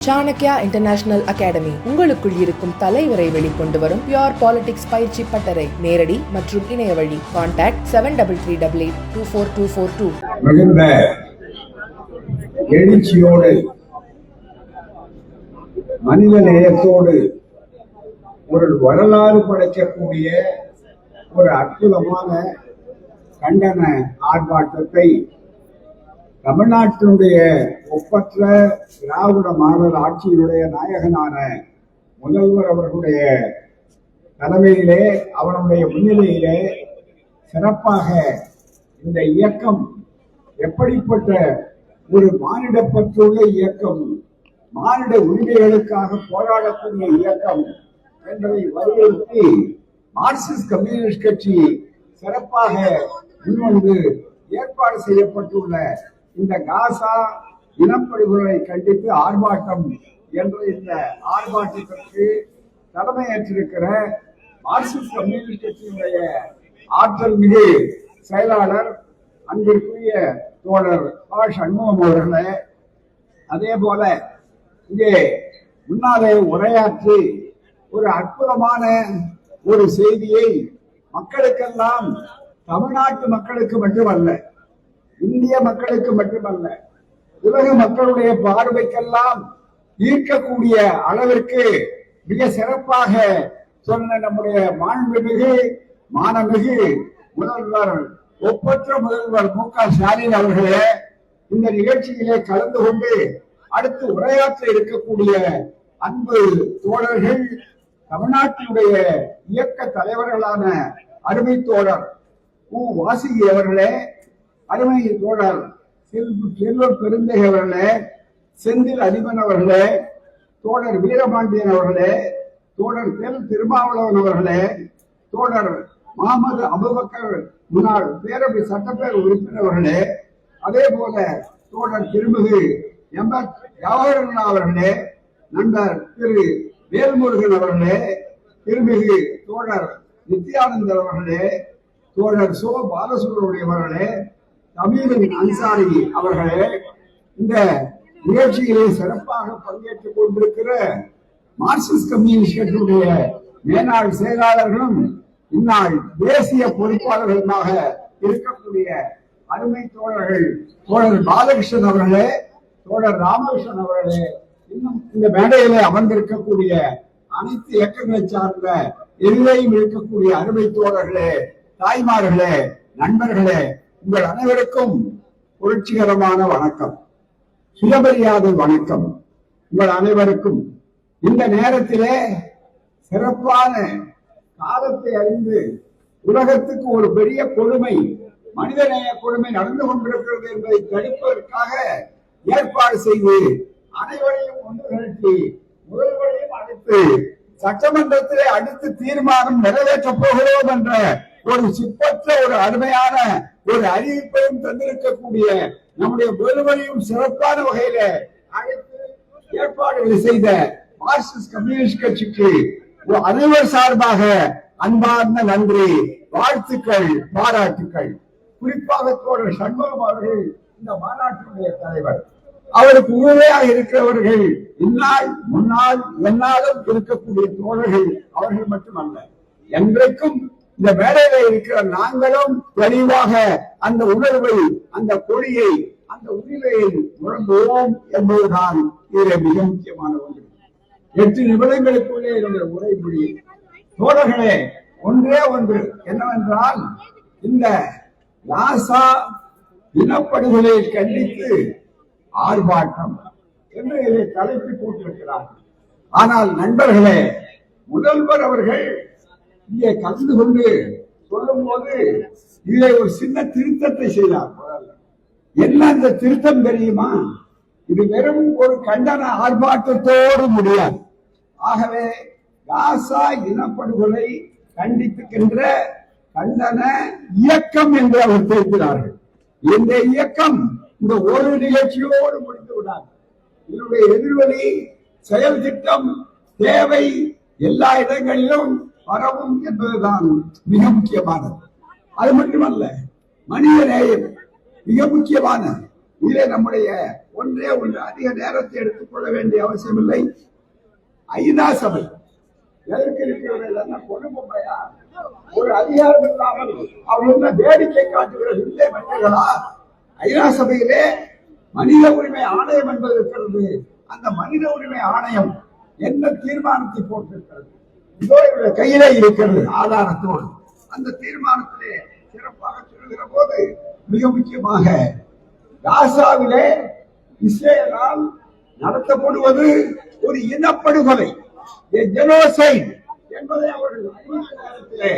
Chanakya international academy உங்களுக்குள் இருக்கும் தலைவரை வெளிக்கொண்டு வரும் பியோர் பாலிடிக்ஸ் பயிற்சி பட்டறை. நேரடி மற்றும் இணைய வழி. Contact seven double three double eight two four two four two மிகுந்த எழுச்சியோடு மனித நேயத்தோடு ஒரு வரலாறு படைக்கக்கூடிய ஒரு அற்புதமான கண்டன ஆர்ப்பாட்டத்தை தமிழ்நாட்டினுடைய ஒப்பற்ற திராவிட மாடல் ஆட்சியினுடைய நாயகனான முதல்வர் அவர்களுடைய தலைமையிலே அவருடைய முன்னிலையிலே சிறப்பாக இந்த இயக்கம் எப்படிப்பட்ட ஒரு மானிட பற்றுள்ள இயக்கம் மானிட உரிமைகளுக்காக போராடக்கூடிய இயக்கம் என்பதை வலியுறுத்தி மார்க்சிஸ்ட் கம்யூனிஸ்ட் கட்சி சிறப்பாக முன்வந்து ஏற்பாடு செய்யப்பட்டுள்ள இந்த காசா இனப்படுகொலை கண்டித்து ஆர்ப்பாட்டம் என்ற இந்த ஆர்ப்பாட்டத்திற்கு தலைமையேற்றிருக்கிற மார்க்சிஸ்ட் கம்யூனிஸ்ட் கட்சியினுடைய ஆற்றல் மிகு செயலாளர் அன்பிற்குரிய தோழர் ஆ சண்முகம் அவர்களே அதே போல இங்கே முன்னாலே உரையாற்றி ஒரு அற்புதமான ஒரு செய்தியை மக்களுக்கெல்லாம் தமிழ்நாட்டு மக்களுக்கு மட்டுமல்ல இந்திய மக்களுக்கு மட்டுமல்ல உலக மக்களுடைய பார்வைக்கெல்லாம் ஈர்க்கக்கூடிய அளவிற்கு மிக சிறப்பாக சொன்ன நம்முடைய மாண்புமிகு மாணமிகு முதல்வர் ஒப்பற்ற முதல்வர் மு க ஸ்டாலின் அவர்களே இந்த நிகழ்ச்சியிலே கலந்து கொண்டு அடுத்து உரையாற்ற இருக்கக்கூடிய அன்பு தோழர்கள் தமிழ்நாட்டினுடைய இயக்க தலைவர்களான அருமை தோழர் உ. வாசுகி அவர்களே அருமை தோழர் செல்வ செல்வ பெருந்தகை அவர்களே செந்தில் அதிபன் அவர்களே தோழர் வீரபாண்டியன் அவர்களே தோழர் தெல் திருமாவளவன் அவர்களே தோழர் முகமது அபுபக்கர் முன்னாள் பேரவை சட்டப்பேரவை உறுப்பினர் அவர்களே அதே போல தோழர் திருமிகு எம். எஸ். ஜவஹர்லால் அவர்களே நண்பர் திரு. வேல்முருகன் அவர்களே திருமிகு தோழர் நித்யானந்தர் அவர்களே தோழர் சோ. பாலசுப்ரமணியம் அவர்களே தமிழின் அன்சாரி அவர்களே இந்த நிகழ்ச்சியிலே சிறப்பாக பங்கேற்றுக் கொண்டிருக்கிற மார்க்சிஸ்ட் கம்யூனிஸ்ட் கட்சியுடைய செயலாளர்களும் இந்நாள் தேசிய பொறுப்பாளர்களுமாக இருக்கக்கூடிய அருமை தோழர்கள் தோழர் பாலகிருஷ்ணன் அவர்களே தோழர் ராமகிருஷ்ணன் அவர்களே இன்னும் இந்த மேடையில அமர்ந்திருக்கக்கூடிய அனைத்து இயக்கங்களை சார்ந்த எதிரையும் இருக்கக்கூடிய அருமை தோழர்களே தாய்மார்களே நண்பர்களே உங்கள் அனைவருக்கும் புரட்சிகரமான வணக்கம். சுயமரியாதை வணக்கம். உங்கள் அனைவருக்கும் இந்த நேரத்திலே சிறப்பான காலத்தை அறிந்து உலகத்துக்கு ஒரு பெரிய கொடுமை மனிதநேய கொடுமை நடந்து கொண்டிருக்கிறது என்பதை தடுப்பதற்காக ஏற்பாடு செய்து அனைவரையும் ஒன்று திரட்டி முதல்வரையும் அழைத்து சட்டமன்றத்திலே அடுத்து தீர்மானம் நிறைவேற்றப் போகிறோம் என்ற ஒரு சிப்பற்ற ஒரு அருமையான ஒரு அறிவிப்பையும் தந்திருக்கக்கூடிய நம்முடைய முதல்வரையும் சிறப்பான வகையில ஏற்பாடுகளை செய்த மார்க்சிஸ்ட் கம்யூனிஸ்ட் கட்சிக்கு ஒரு அனைவர் சார்பாக அன்பார்ந்த நன்றி வாழ்த்துக்கள் பாராட்டுக்கள். குறிப்பாக தோழர் சண்முகம் அவர்கள் இந்த மாநாட்டினுடைய தலைவர். அவருக்கு உறுதியாக இருக்கிறவர்கள் இந்நாள் முன்னால் என்னாலும் இருக்கக்கூடிய தோழர்கள் அவர்கள் மட்டுமல்ல. என்றைக்கும் இந்த மேடையில இருக்கிற நாங்களும் தெளிவாக அந்த உணர்வை அந்த கொடியை அந்த உரிமையை உணர்ந்துவோம் என்பதுதான் இதில் மிக முக்கியமான ஒன்று. எட்டு நிமிடங்களுக்குள்ளே என்னுடைய உரை முடியும். தோழர்களே ஒன்றே ஒன்று என்னவென்றால் இந்த லாசா இனப்படுகொலை கண்டித்து ஆர்ப்பாட்டம் என்று இதை தலைப்பு போட்டிருக்கிறார்கள். ஆனால் நண்பர்களே முதல்வர் அவர்கள் இங்கே கலந்து கொண்டு சொல்லும் போது இதிலே ஒரு சின்ன திருத்தத்தை செய்தார். என்ன அந்த திருத்தம் தெரியுமா? இது வெறும் ஒரு கண்டன ஆர்ப்பாட்டத்தோடு முடியாது. ஆகவே காசா இனப்படுகொலை கண்டித்துக்கின்ற கண்டன இயக்கம் என்று அவர் தெரிவிக்கிறார்கள் இந்த இயக்கம் இந்த ஒரு நிகழ்ச்சியோடு முடித்து விடாது. இதனுடைய எதிர்வழி செயல் திட்டம் தேவை எல்லா இடங்களிலும் பரவும் என்பதுதான் மிக முக்கியமானது. அது மட்டுமல்ல மனித நேயம் மிக முக்கியமான இதிலே நம்முடைய ஒன்றே ஒன்று அதிக நேரத்தை எடுத்துக்கொள்ள வேண்டிய அவசியமில்லை. ஐநா சபை. எதற்கு இருக்கிறது இதெல்லாம் ஒரு அதிகாரம் இல்லாமல் அவர் வேடிக்கை காட்டுகிற வில்லை மனிதர்களா? ஐநா சபையிலே மனித உரிமை ஆணையம் என்பது இருக்கிறது. அந்த மனித உரிமை ஆணையம் என்ன தீர்மானத்தை போட்டிருக்கிறது? இதோ இவருடைய கையிலே இருக்கிறது. ஆதாரத்தோடு. அந்த தீர்மானத்திலே சிறப்பாக சொல்லுகிற போது மிக முக்கியமாக காசாவிலே இஸ்ரேலால் நடத்தப்படுவது ஒரு இனப்படுகொலை. ஜெனோசைட் என்பதை அவர்கள் நேரத்திலே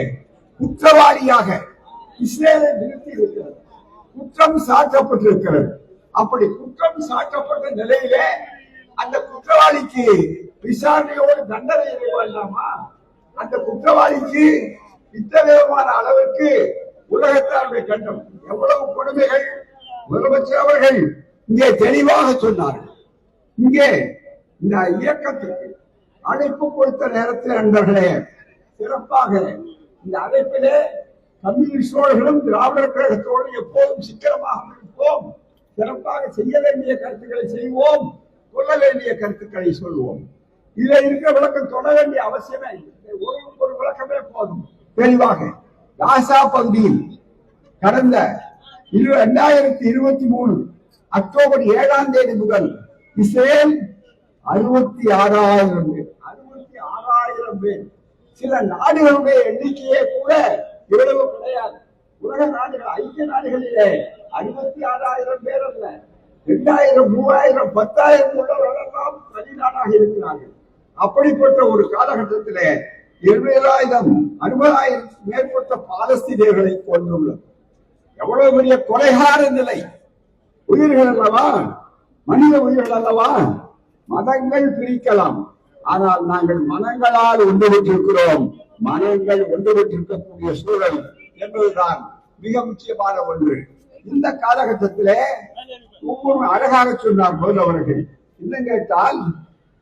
குற்றவாளியாக இஸ்ரேலை நிறுத்தி இருக்கிறது குற்றம் சாட்டப்பட்டிருக்கிறது அப்படி குற்றம் சாட்டப்பட்ட நிலையிலே அந்த குற்றவாளிக்கு விசாரணையோடு தண்டனை அடைய வேண்டாமா அந்த குற்றவாளிக்கு இத்தகையமான அளவுக்கு உலகத்தாருடைய கண்டம். எவ்வளவு கொடுமைகள்? முதலமைச்சர் அவர்கள் இங்கே தெளிவாக சொன்னார்கள். இங்கே இந்த இயக்கத்துக்கு அழைப்பு கொடுத்த நேரத்தில் நண்பர்களே சிறப்பாக இந்த அழைப்பிலே கம்யூனிஸ்டோர்களும் திராவிடர் கழகத்தோடு எப்போதும் சிக்கனமாக இருப்போம். சிறப்பாக செய்ய வேண்டிய கருத்துக்களை செய்வோம். சொல்ல வேண்டிய கருத்துக்களை சொல்வோம். இதுல இருக்கிற விளக்கம் தொட வேண்டிய அவசியமே இல்லை. ஒரு ஒரு விளக்கமே போதும். தெளிவாக காசா பகுதியில் கடந்த இரு இரண்டாயிரத்தி இருபத்தி மூணு அக்டோபர் ஏழாம் தேதி முதல் இஸ்ரேல் அறுபத்தி ஆறாயிரம் பேர் அறுபத்தி ஆறாயிரம் பேர். சில நாடுகளுடைய எண்ணிக்கையே கூட இவ்வளவு கிடையாது. உலக நாடுகள் ஐக்கிய நாடுகளிலே அறுபத்தி ஆறாயிரம் பேர் அல்ல. இரண்டாயிரம் மூவாயிரம் பத்தாயிரம் உள்ளவர்களெல்லாம் தனிநாடாக இருக்கிறார்கள். அப்படிப்பட்ட ஒரு காலகட்டத்திலே இருபதாயிரம் அறுபதாயிரம் மேற்பட்ட பாலஸ்தீனியர்களை கொண்டுள்ளது. எவ்வளவு பெரிய கொலைகார நிலை. உயிர்கள் அல்லவா? மனித உயிர்கள் அல்லவா? மதங்கள் பிரிக்கலாம். ஆனால் நாங்கள் மனங்களால் ஒன்றுபட்டிருக்கிறோம். மனங்கள் ஒன்றுபட்டிருக்கக்கூடிய சூழல் என்பதுதான் மிக முக்கியமான ஒன்று. இந்த காலகட்டத்திலே ஒவ்வொரு அழகாக சொன்னார் முதல்வர்கள் என்ன கேட்டால்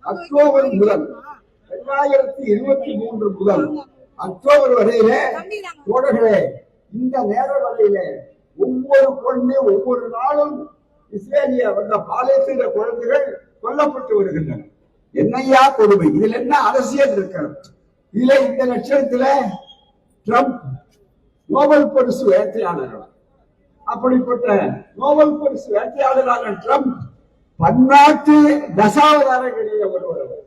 அக்டோபர் முதல் இரண்டாயிரத்தி இருபத்தி மூன்று முதல் அக்டோபர் வரையில தோழர்களே இந்த நேர வரையில ஒவ்வொரு பொண்ணு ஒவ்வொரு நாளும் இஸ்ரேலிய வந்த பாலேஸ்தீன குழந்தைகள் கொல்லப்பட்டு வருகின்றன. என்னையா கொடுமை? இதுல என்ன அரசியல் இருக்கிறது? இதுல இந்த லட்சணத்துல ட்ரம்ப் நோபல் பரிசு வேட்டையாளர்கள் அப்படிப்பட்ட நோபல் பரிசு வேட்டையாளரான ட்ரம்ப் பன்னாட்டு தசாவதாரங்களிலே ஒருவர்.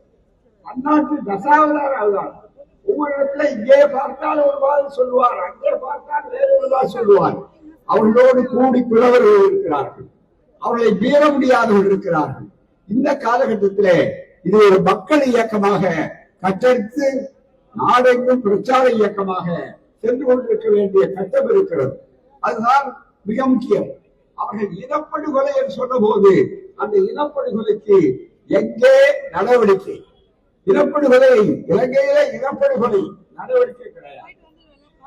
பன்னாட்டு தசாவதார அவதார் ஒவ்வொரு இடத்துல இங்கே பார்த்தால் ஒரு மாதிரி சொல்லுவார் அங்கே பார்த்தால் வேறொரு ஒரு சொல்லுவார். அவர்களோடு கூடி புலவர்கள் இருக்கிறார்கள். அவர்களை மீற முடியாதவர்கள் இருக்கிறார்கள். இந்த காலகட்டத்திலே இது ஒரு மக்கள் இயக்கமாக கட்டெடுத்து நாடெங்கும் பிரச்சார இயக்கமாக சென்று கொண்டிருக்க வேண்டிய கட்டம் இருக்கிறது. அதுதான் மிக முக்கியம். அவர்கள் இனப்படுகொலை என்று சொன்னபோது அந்த இனப்படுகொலைக்கு எங்கே நடவடிக்கை? இனப்படுகொலை இலங்கையில இனப்படுகொலை நடவடிக்கை கிடையாது.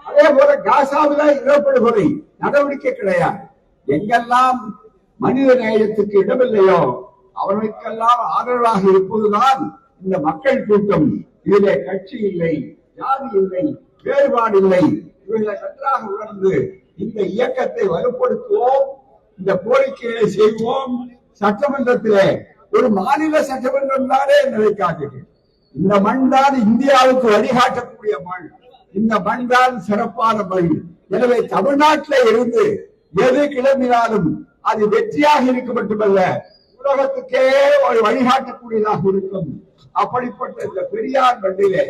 அதே போல காசாவில இனப்படுகொலை நடவடிக்கை கிடையாது. எங்கெல்லாம் மனித நேயத்துக்கு இடமில்லையோ அவர்களுக்கெல்லாம் ஆதரவாக இருப்பதுதான் இந்த மக்கள் கூட்டம். இதிலே கட்சி இல்லை ஜாதி இல்லை வேறுபாடு இல்லை. இவர்களை நன்றாக உணர்ந்து இந்த இயக்கத்தை வலுப்படுத்துவோம் இந்த கோரிக்கையை செய்வோம். சட்டமன்றத்திலே ஒரு மாநில சட்டமன்றம் தானே நிலைக்காகிறது இந்த மண் தான் இந்தியாவுக்கு வழிகாட்டக்கூடிய மண். இந்த மண் தான் சிறப்பான மண். எனவே தமிழ்நாட்டில இருந்து எது கிளம்பினாலும் அது வெற்றியாக இருக்க மட்டுமல்ல உலகத்துக்கே ஒரு வழிகாட்டக்கூடியதாக இருக்கும். அப்படிப்பட்ட இந்த பெரியார் மண்ணிலே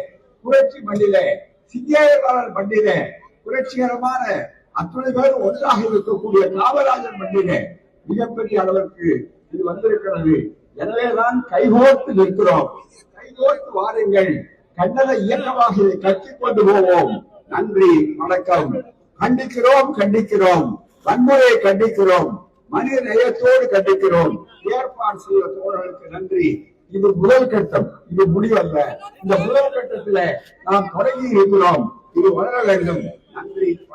புரட்சி மண்ணிலே சிங்கேயர் மண்ணிலே புரட்சிகரமான அத்துணை பேர் ஒன்றாக இருக்கக்கூடிய காமராஜர் மண்ணிலே மிகப்பெரிய அளவிற்கு இது வந்திருக்கிறது. எனவேதான் கைகோர்த்து நிற்கிறோம். கைகோர்த்து வாருங்கள். கண்டன இயக்கமாக இதை கற்றுக் கொண்டு போவோம். நன்றி வணக்கம். கண்டிக்கிறோம் கண்டிக்கிறோம். வன்முறையை கண்டிக்கிறோம். மனித நேயத்தோடு கண்டிக்கிறோம். ஏற்பாடு செய்த தோழர்களுக்கு நன்றி. இது முதல் கட்டம். இது முடிவல்ல. இந்த முதல் கட்டத்துல நாம் தொடங்கி இருக்கிறோம். இது வளர வேண்டும். நன்றி.